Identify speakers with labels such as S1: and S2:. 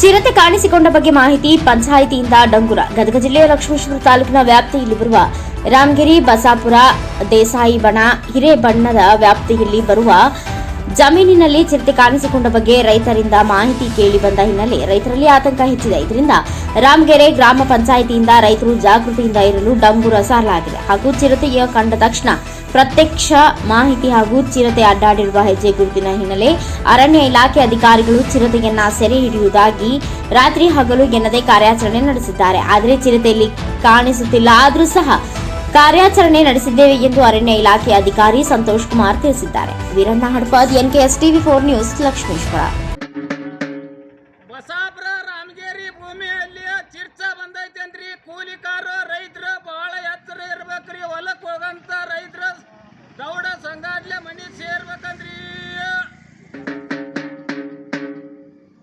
S1: ಚಿರತೆ ಕಾಣಿಸಿಕೊಂಡ ಬಗ್ಗೆ ಮಾಹಿತಿ ಪಂಚಾಯಿತಿಯಿಂದ ಡಂಗುರ. ಗದಗ ಜಿಲ್ಲೆಯ ಲಕ್ಷ್ಮೇಶ್ವರ ತಾಲೂಕಿನ ವ್ಯಾಪ್ತಿಯಲ್ಲಿ ಬರುವ ರಾಮಗಿರಿ, ಬಸಾಪುರ ದೇಸಾಯಿ ಬಣ ಹಿರೇಬಣ್ಣದ ವ್ಯಾಪ್ತಿಯಲ್ಲಿ ಬರುವ ಜಮೀನಿನಲ್ಲಿ ಚಿರತೆ ಕಾಣಿಸಿಕೊಂಡ ಬಗ್ಗೆ ರೈತರಿಂದ ಮಾಹಿತಿ ಕೇಳಿ ಬಂದ ಹಿನ್ನೆಲೆ ರೈತರಲ್ಲಿ ಆತಂಕ ಹೆಚ್ಚಿದೆ. ಇದರಿಂದ ರಾಮಗೆರೆ ಗ್ರಾಮ ಪಂಚಾಯಿತಿಯಿಂದ ರೈತರು ಜಾಗೃತಿಯಿಂದ ಇರಲು ಡಂಗುರ ಸಾರಲಾಗಿದೆ. ಹಾಗೂ ಚಿರತೆಯ ಕಂಡ ತಕ್ಷಣ ಪ್ರತ್ಯಕ್ಷ ಮಾಹಿತಿ ಹಾಗೂ ಚಿರತೆ ಅಡ್ಡಾಡಿರುವ ಹೆಜ್ಜೆ ಗುರುತಿನ ಹಿನ್ನೆಲೆ ಅರಣ್ಯ ಇಲಾಖೆ ಅಧಿಕಾರಿಗಳು ಚಿರತೆಯನ್ನ ಸೆರೆ ಹಿಡಿಯುವುದಾಗಿ ರಾತ್ರಿ ಹಗಲು ಎನ್ನದೇ ಕಾರ್ಯಾಚರಣೆ ನಡೆಸಿದ್ದಾರೆ. ಆದರೆ ಚಿರತೆಯಲ್ಲಿ ಕಾಣಿಸುತ್ತಿಲ್ಲ. ಆದರೂ ಸಹ ಕಾರ್ಯಾಚರಣೆ ನಡೆಸಿದ್ದೇವೆ ಎಂದು ಅರಣ್ಯ ಇಲಾಖೆ ಅಧಿಕಾರಿ ಸಂತೋಷ್ ಕುಮಾರ್ ತಿಳಿಸಿದ್ದಾರೆ. Veeranna Hadapad N K S TV four news, Lakshmeshwar.
S2: gönderdiler.